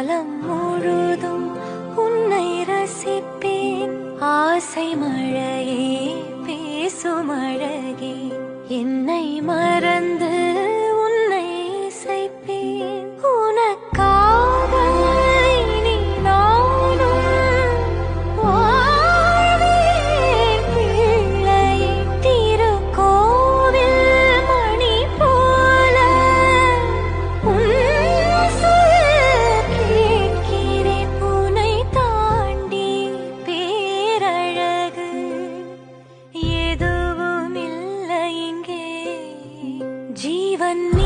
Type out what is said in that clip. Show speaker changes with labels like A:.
A: காலம் முழுதும் உன்னை ரசிப்பேன். ஆசை மழையே பேசும் அழகே. என்னை மறந்து even